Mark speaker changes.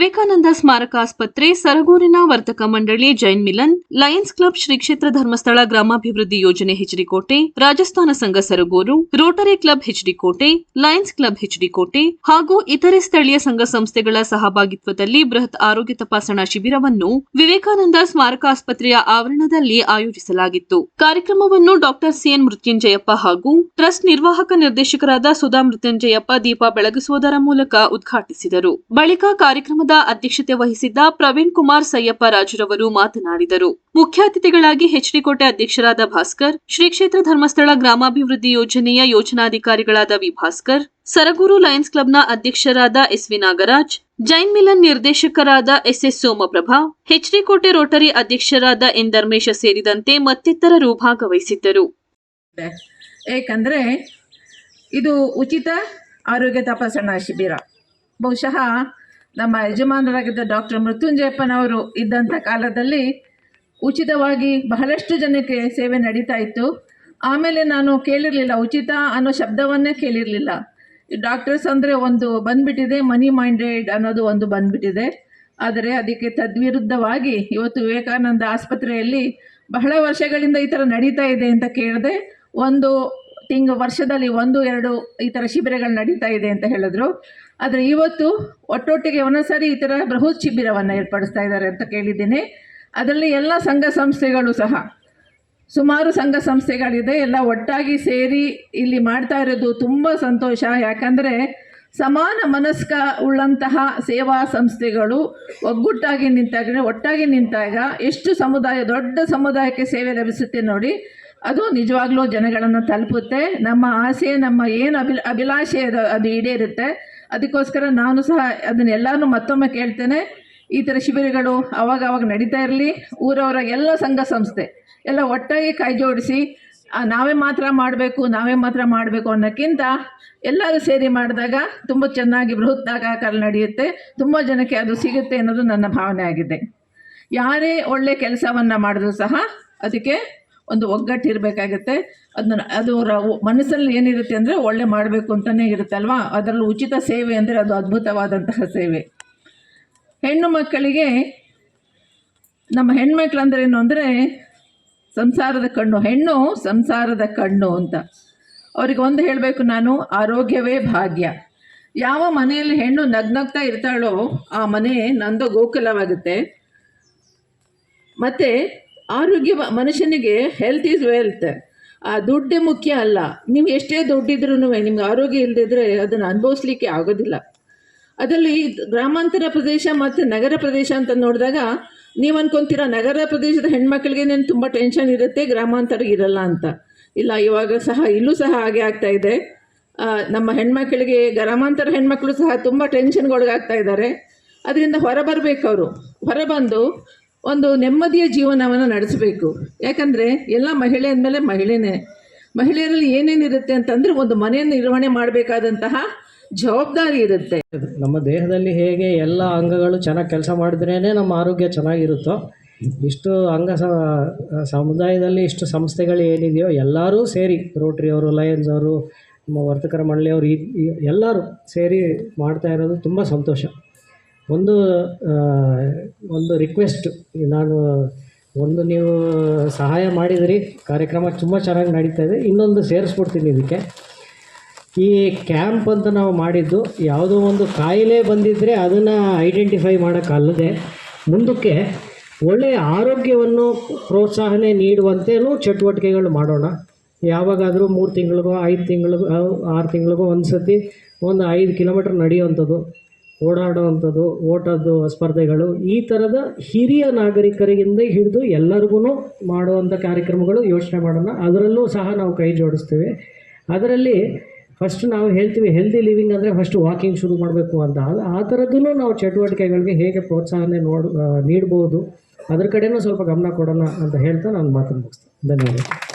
Speaker 1: ವಿವೇಕಾನಂದ ಸ್ಮಾರಕ ಆಸ್ಪತ್ರೆ ಸರಗೂರಿನ ವರ್ತಕ ಮಂಡಳಿ ಜೈನ್ ಮಿಲನ್, ಲಯನ್ಸ್ ಕ್ಲಬ್ ಶ್ರೀ ಕ್ಷೇತ್ರ ಧರ್ಮಸ್ಥಳ ಗ್ರಾಮಾಭಿವೃದ್ಧಿ ಯೋಜನೆ ಹೆಚ್ಡಿಕೋಟೆ ರಾಜಸ್ಥಾನ ಸಂಘ Saragur, Rotary Club HD Kote Lions Club HD Kote ಹಾಗೂ ಇತರೆ ಸ್ಥಳೀಯ ಸಂಘ ಸಂಸ್ಥೆಗಳ ಸಹಭಾಗಿತ್ವದಲ್ಲಿ ಬೃಹತ್ ಆರೋಗ್ಯ ತಪಾಸಣಾ ಶಿಬಿರವನ್ನು ವಿವೇಕಾನಂದ ಸ್ಮಾರಕ ಆಸ್ಪತ್ರೆಯ ಆವರಣದಲ್ಲಿ ಆಯೋಜಿಸಲಾಗಿತ್ತು. ಕಾರ್ಯಕ್ರಮವನ್ನು ಡಾಕ್ಟರ್ ಸಿಎನ್ ಮೃತ್ಯುಂಜಯಪ್ಪ ಹಾಗೂ ಟ್ರಸ್ಟ್ ನಿರ್ವಾಹಕ ನಿರ್ದೇಶಕರಾದ ಸುಧಾ ಮೃತ್ಯುಂಜಯಪ್ಪ ದೀಪ ಬೆಳಗಿಸುವುದರ ಮೂಲಕ ಉದ್ಘಾಟಿಸಿದರು. ಬಳಿಕ ಕಾರ್ಯಕ್ರಮದ ಅಧ್ಯಕ್ಷತೆ ವಹಿಸಿದ್ದ ಪ್ರವೀಣ್ ಕುಮಾರ್ ಸಯ್ಯಪ್ಪ ರಾಜರವರು ಮಾತನಾಡಿದರು. ಮುಖ್ಯ ಅತಿಥಿಗಳಾಗಿ ಹೆಚ್ಡಿಕೋಟೆ ಅಧ್ಯಕ್ಷರಾದ ಭಾಸ್ಕರ್, ಶ್ರೀ ಕ್ಷೇತ್ರ ಧರ್ಮಸ್ಥಳ ಗ್ರಾಮಾಭಿವೃದ್ಧಿ ಯೋಜನೆಯ ಯೋಜನಾಧಿಕಾರಿಗಳಾದ ವಿ. ಭಾಸ್ಕರ್, ಸರಗೂರು ಲಯನ್ಸ್ ಕ್ಲಬ್ನ ಅಧ್ಯಕ್ಷರಾದ ಎಸ್. ವಿ. ನಾಗರಾಜ್, ಜೈನ್ ಮಿಲನ್ ನಿರ್ದೇಶಕರಾದ S. S. Somaprabha, HD Kote Rotary ಅಧ್ಯಕ್ಷರಾದ ಎನ್. ಧರ್ಮೇಶ ಸೇರಿದಂತೆ ಮತ್ತಿತರರು ಭಾಗವಹಿಸಿದ್ದರು
Speaker 2: ಏಕೆಂದರೆ ಇದು ಉಚಿತ ಆರೋಗ್ಯ ತಪಾಸಣಾ ಶಿಬಿರ. ಬಹುಶಃ ನಮ್ಮ ಯಜಮಾನರಾಗಿದ್ದ ಡಾಕ್ಟರ್ ಮೃತ್ಯುಂಜಯಪ್ಪನವರು ಇದ್ದಂಥ ಕಾಲದಲ್ಲಿ ಉಚಿತವಾಗಿ ಬಹಳಷ್ಟು ಜನಕ್ಕೆ ಸೇವೆ ನಡೀತಾ ಇತ್ತು. ಆಮೇಲೆ ನಾನು ಕೇಳಿರಲಿಲ್ಲ, ಉಚಿತ ಅನ್ನೋ ಶಬ್ದವನ್ನೇ ಕೇಳಿರಲಿಲ್ಲ. ಡಾಕ್ಟರ್ಸ್ ಅಂದರೆ ಒಂದು ಬಂದ್ಬಿಟ್ಟಿದೆ, ಮನಿ ಮೈಂಡೆಡ್ ಅನ್ನೋದು ಒಂದು ಬಂದ್ಬಿಟ್ಟಿದೆ. ಆದರೆ ಅದಕ್ಕೆ ತದ್ವಿರುದ್ಧವಾಗಿ ಇವತ್ತು ವಿವೇಕಾನಂದ ಆಸ್ಪತ್ರೆಯಲ್ಲಿ ಬಹಳ ವರ್ಷಗಳಿಂದ ಈ ಥರ ನಡೀತಾ ಇದೆ ಅಂತ ಕೇಳಿದೆ. ಒಂದು ತಿಂಗಳು ವರ್ಷದಲ್ಲಿ ಒಂದು, ಎರಡು ಈ ಥರ ಶಿಬಿರಗಳು ನಡೀತಾ ಇದೆ ಅಂತ ಹೇಳಿದ್ರು. ಆದರೆ ಇವತ್ತು ಒಟ್ಟೊಟ್ಟಿಗೆ ಒಂದೊಂದ್ಸರಿ ಈ ಥರ ಬೃಹತ್ ಶಿಬಿರವನ್ನು ಏರ್ಪಡಿಸ್ತಾ ಇದ್ದಾರೆ ಅಂತ ಕೇಳಿದ್ದೀನಿ. ಅದರಲ್ಲಿ ಎಲ್ಲ ಸಂಘ ಸಂಸ್ಥೆಗಳು ಸಹ, ಸುಮಾರು ಸಂಘ ಸಂಸ್ಥೆಗಳಿದೆ, ಎಲ್ಲ ಒಟ್ಟಾಗಿ ಸೇರಿ ಇಲ್ಲಿ ಮಾಡ್ತಾ ಇರೋದು ತುಂಬ ಸಂತೋಷ. ಯಾಕಂದರೆ ಸಮಾನ ಮನಸ್ಕ ಉಳ್ಳಂತಹ ಸೇವಾ ಸಂಸ್ಥೆಗಳು ಒಗ್ಗಟ್ಟಾಗಿ ನಿಂತಾಗ ಒಟ್ಟಾಗಿ ನಿಂತಾಗ ಎಷ್ಟು ಸಮುದಾಯ, ದೊಡ್ಡ ಸಮುದಾಯಕ್ಕೆ ಸೇವೆ ಲಭಿಸುತ್ತೆ ನೋಡಿ, ಅದು ನಿಜವಾಗ್ಲೂ ಜನಗಳನ್ನು ತಲುಪುತ್ತೆ. ನಮ್ಮ ಆಸೆ, ನಮ್ಮ ಏನು ಅಭಿ ಅಭಿಲಾಷೆ ಅದು ಅದು ಈಡೇರುತ್ತೆ. ಅದಕ್ಕೋಸ್ಕರ ನಾನು ಸಹ ಅದನ್ನೆಲ್ಲನೂ ಮತ್ತೊಮ್ಮೆ ಕೇಳ್ತೇನೆ. ಈ ಥರ ಶಿಬಿರಗಳು ಅವಾಗ ಅವಾಗ ನಡೀತಾ ಇರಲಿ. ಊರವರ ಎಲ್ಲ ಸಂಘ ಸಂಸ್ಥೆ ಎಲ್ಲ ಒಟ್ಟಾಗಿ ಕೈ ಜೋಡಿಸಿ ನಾವೇ ಮಾತ್ರ ಮಾಡಬೇಕು, ನಾವೇ ಮಾತ್ರ ಮಾಡಬೇಕು ಅನ್ನೋಕ್ಕಿಂತ ಎಲ್ಲರೂ ಸೇರಿ ಮಾಡಿದಾಗ ತುಂಬ ಚೆನ್ನಾಗಿ ಬೃಹತ್ ಆಕಾರ ನಡೆಯುತ್ತೆ. ತುಂಬ ಜನಕ್ಕೆ ಅದು ಸಿಗುತ್ತೆ ಅನ್ನೋದು ನನ್ನ ಭಾವನೆ ಆಗಿದೆ. ಯಾರೇ ಒಳ್ಳೆ ಕೆಲಸವನ್ನು ಮಾಡಿದ್ರು ಸಹ ಅದಕ್ಕೆ ಒಂದು ಒಗ್ಗಟ್ಟು ಇರಬೇಕಾಗುತ್ತೆ. ಅದನ್ನ, ಅದು ಮನಸ್ಸಲ್ಲಿ ಏನಿರುತ್ತೆ ಅಂದರೆ ಒಳ್ಳೆ ಮಾಡಬೇಕು ಅಂತಲೇ ಇರುತ್ತಲ್ವಾ ಅದರಲ್ಲೂ ಉಚಿತ ಸೇವೆ ಅಂದರೆ ಅದು ಅದ್ಭುತವಾದಂತಹ ಸೇವೆ. ಹೆಣ್ಣು ಮಕ್ಕಳಿಗೆ, ನಮ್ಮ ಹೆಣ್ಮಕ್ಳು ಅಂದ್ರೆ ಏನು ಅಂದರೆ ಸಂಸಾರದ ಕಣ್ಣು. ಹೆಣ್ಣು ಸಂಸಾರದ ಕಣ್ಣು ಅಂತ. ಅವ್ರಿಗೆ ಒಂದು ಹೇಳಬೇಕು ನಾನು, ಆರೋಗ್ಯವೇ ಭಾಗ್ಯ. ಯಾವ ಮನೆಯಲ್ಲಿ ಹೆಣ್ಣು ನಗ್ನಗ್ತಾ ಇರ್ತಾಳೋ ಆ ಮನೆ ನಂದು ಗೋಕುಲವಾಗುತ್ತೆ ಮತ್ತು ಆರೋಗ್ಯ ಮನುಷ್ಯನಿಗೆ ಹೆಲ್ತ್ ಈಸ್ ವೆಲ್ತ್ ಆ ದುಡ್ಡೇ ಮುಖ್ಯ ಅಲ್ಲ. ನೀವು ಎಷ್ಟೇ ದುಡ್ಡಿದ್ರೂ ನಿಮ್ಗೆ ಆರೋಗ್ಯ ಇಲ್ಲದಿದ್ರೆ ಅದನ್ನು ಅನುಭವಿಸ್ಲಿಕ್ಕೆ ಆಗೋದಿಲ್ಲ. ಅದರಲ್ಲಿ ಗ್ರಾಮಾಂತರ ಪ್ರದೇಶ ಮತ್ತು ನಗರ ಪ್ರದೇಶ ಅಂತ ನೋಡಿದಾಗ ನೀವು ಅನ್ಕೊಂತೀರ ನಗರ ಪ್ರದೇಶದ ಹೆಣ್ಮಕ್ಳಿಗೆ ತುಂಬ ಟೆನ್ಷನ್ ಇರುತ್ತೆ, ಗ್ರಾಮಾಂತರ ಇರಲ್ಲ ಅಂತ. ಇಲ್ಲ, ಇವಾಗ ಸಹ, ಇಲ್ಲೂ ಸಹ ಹಾಗೆ ಆಗ್ತಾ ಇದೆ. ನಮ್ಮ ಹೆಣ್ಮಕ್ಳಿಗೆ, ಗ್ರಾಮಾಂತರ ಹೆಣ್ಮಕ್ಳು ಸಹ ತುಂಬ ಟೆನ್ಷನ್ಗೊಳಗಾಗ್ತಾ ಇದ್ದಾರೆ. ಅದರಿಂದ ಹೊರಬರಬೇಕು ಅವರು. ಹೊರಬಂದು ಒಂದು ನೆಮ್ಮದಿಯ ಜೀವನವನ್ನು ನಡೆಸಬೇಕು. ಯಾಕಂದರೆ ಎಲ್ಲ ಮಹಿಳೆ ಅಂದಮೇಲೆ ಮಹಿಳೆನೇ. ಮಹಿಳೆಯರಲ್ಲಿ ಏನೇನಿರುತ್ತೆ ಅಂತಂದರೆ ಒಂದು ಮನೆಯನ್ನು ನಿರ್ವಹಣೆ ಮಾಡಬೇಕಾದಂತಹ ಜವಾಬ್ದಾರಿ ಇರುತ್ತೆ.
Speaker 3: ನಮ್ಮ ದೇಹದಲ್ಲಿ ಹೇಗೆ ಎಲ್ಲ ಅಂಗಗಳು ಚೆನ್ನಾಗಿ ಕೆಲಸ ಮಾಡಿದ್ರೇ ನಮ್ಮ ಆರೋಗ್ಯ ಚೆನ್ನಾಗಿರುತ್ತೋ, ಇಷ್ಟು ಅಂಗ ಸಮುದಾಯದಲ್ಲಿ ಇಷ್ಟು ಸಂಸ್ಥೆಗಳು ಏನಿದೆಯೋ ಎಲ್ಲರೂ ಸೇರಿ ರೋಟ್ರಿ ಅವರು ಲಯನ್ಸ್ ಅವರು, ನಮ್ಮ ವರ್ತಕರ ಮಂಡಳಿಯವರು ಈ- ಎಲ್ಲರೂ ಸೇರಿ ಮಾಡ್ತಾ ಇರೋದು ತುಂಬ ಸಂತೋಷ. ಒಂದು ಒಂದು ರಿಕ್ವೆಸ್ಟ್ ನಾನು ಒಂದು ನೀವು ಸಹಾಯ ಮಾಡಿದಿರಿ, ಕಾರ್ಯಕ್ರಮ ತುಂಬ ಚೆನ್ನಾಗಿ ನಡೀತಾ ಇದೆ, ಇನ್ನೊಂದು ಸೇರಿಸ್ಬಿಡ್ತೀನಿ ಇದಕ್ಕೆ. ಈ ಕ್ಯಾಂಪ್ ಅಂತ ನಾವು ಮಾಡಿದ್ದು, ಯಾವುದೋ ಒಂದು ಕಾಯಿಲೆ ಬಂದಿದ್ದರೆ ಅದನ್ನು ಐಡೆಂಟಿಫೈ ಮಾಡೋಕ್ಕಲ್ಲದೆ ಮುಂದಕ್ಕೆ ಒಳ್ಳೆಯ ಆರೋಗ್ಯವನ್ನು ಪ್ರೋತ್ಸಾಹನೆ ನೀಡುವಂತೆಯೂ ಚಟುವಟಿಕೆಗಳು ಮಾಡೋಣ. ಯಾವಾಗಾದರೂ ಮೂರು ತಿಂಗಳಿಗೋ, ಐದು ತಿಂಗಳಿಗೋ, ಆರು ತಿಂಗಳಿಗೋ ಒಂದು ಸತಿ ಒಂದು ಐದು ಕಿಲೋಮೀಟ್ರ್ ನಡೆಯುವಂಥದ್ದು. ಓಡಾಡುವಂಥದ್ದು, ಓಟದ್ದು, ಸ್ಪರ್ಧೆಗಳು, ಈ ಥರದ ಹಿರಿಯ ನಾಗರಿಕರಿಂದ ಹಿಡಿದು ಎಲ್ಲರಿಗೂ ಮಾಡುವಂಥ ಕಾರ್ಯಕ್ರಮಗಳು ಯೋಚನೆ ಮಾಡೋಣ. ಅದರಲ್ಲೂ ಸಹ ನಾವು ಕೈ ಜೋಡಿಸ್ತೀವಿ. ಅದರಲ್ಲಿ ಫಸ್ಟ್ ನಾವು ಹೇಳ್ತೀವಿ ಹೆಲ್ದಿ ಲಿವಿಂಗ್ ಅಂದರೆ ಫಸ್ಟ್ ವಾಕಿಂಗ್ ಶುರು ಮಾಡಬೇಕು ಅಂತ. ಆ- ಥರದ್ದೂ ನಾವು ಚಟುವಟಿಕೆಗಳಿಗೆ ಹೇಗೆ ಪ್ರೋತ್ಸಾಹನೆ ನೋಡ್ ನೀಡ್ಬೋದು, ಅದ್ರ ಕಡೆನೂ ಸ್ವಲ್ಪ ಗಮನ ಕೊಡೋಣ ಅಂತ ಹೇಳ್ತಾ ನಾನು ಮಾತನ್ನು ಮುಗಿಸ್ತೀನಿ. ಧನ್ಯವಾದ